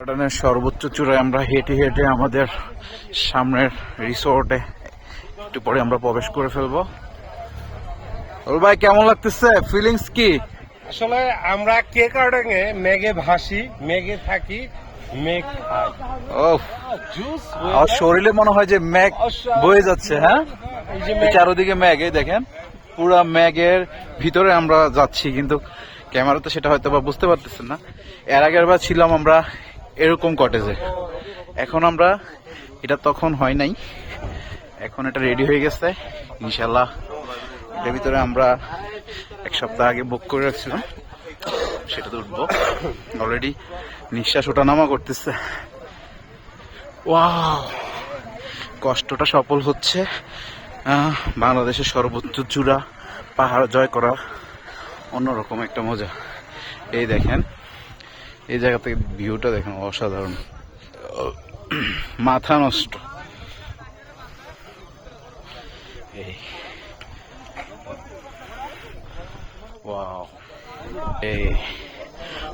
গার্ডেনের সর্বোচ্চ চূড়ায় আমরা হেঁটে হেঁটে আমাদের সামনের রিসোর্টে একটু পরে আমরা প্রবেশ করে ফেলব। ওল ভাই কেমন লাগতেছে? ফিলিংস কি? আসলে আমরা কে কার্ডেঙ্গে মেঘে ভাসি মেঘে থাকি মেঘ খাই। ও শরীরে মনে হয় যে ম্যাগ বয়ে যাচ্ছে হ্যাঁ? মেঘ। চারোদিকে ম্যাগ এই দেখেন পুরা ম্যাগের ভিতরে আমরা যাচ্ছি কিন্তু ক্যামেরা ক্যামেরাতে সেটা হয়তো বা বুঝতে পারতেছেন না। এর আগের বার ছিলাম আমরা এরকম কটেজে এখন আমরা, এটা তখন হয় নাই। এখন এটা রেডি হয়ে গেছে। ইনশাল্লাহ এটার ভিতরে আমরা এক সপ্তাহ আগে বুক করে রাখছিলাম। সেটাতে উঠবো। অলরেডি নিঃশ্বাস ওঠানামা করতেছে। ওয়াও কষ্টটা সফল হচ্ছে। বাংলাদেশের সর্বোচ্চ চূড়া পাহাড় জয় করা অন্যরকম একটা মজা। এই দেখেন এই জায়গা থেকে ভিউটা দেখেন, অসাধারণ। মাথা নষ্ট। ওয়াও। এই।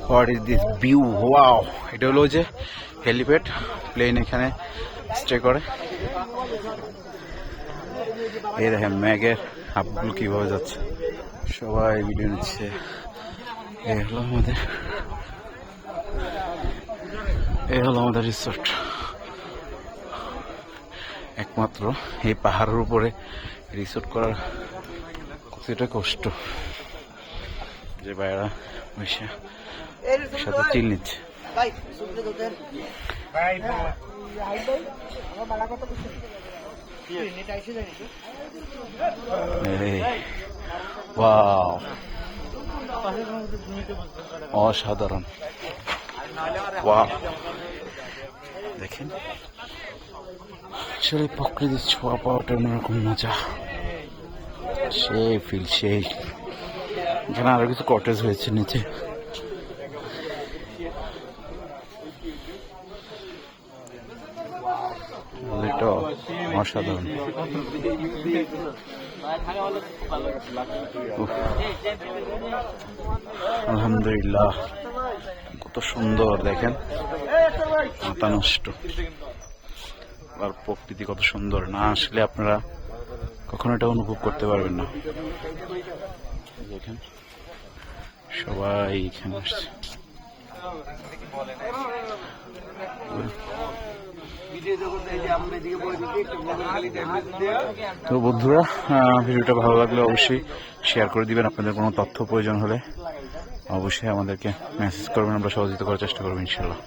What is this view? Wow. এটা হলো যে হেলিপ্যাড, প্লেন এখানে স্টে করে। এই দেখেন, ম্যাগের হাবগুলো কীভাবে যাচ্ছে। সবাই ভিডিও নিচ্ছে। এই হলো আমাদের এই হলো আমাদের রিসোর্ট একমাত্র এই পাহাড়ের উপরে রিসোর্ট করার কতটা কষ্ট। যে বাইরা বসে সাথে চিল নিচ্ছে। অসাধারণ। দেখেন। আসলে প্রকৃতির ছোঁয়া পাওয়াটা অন্যরকম মজা। সেই ফিল সেই এখানে আরও কিছু কটেজ হয়েছে নিচে। অসাধারণ। আলহামদুলিল্লাহ। কত সুন্দর, দেখেন। মাথা নষ্ট। আর প্রকৃতি কত সুন্দর। না আসলে আপনারা কখনো এটা অনুভব করতে পারবেন না। দেখেন, সবাই এখানে আসছে। তো বন্ধুরা ভিডিওটা ভালো লাগলে অবশ্যই শেয়ার করে দিবেন। আপনাদের কোনো তথ্য প্রয়োজন হলে অবশ্যই আমাদেরকে মেসেজ করবেন আমরা সহযোগিতা করার চেষ্টা করব ইনশাল্লাহ।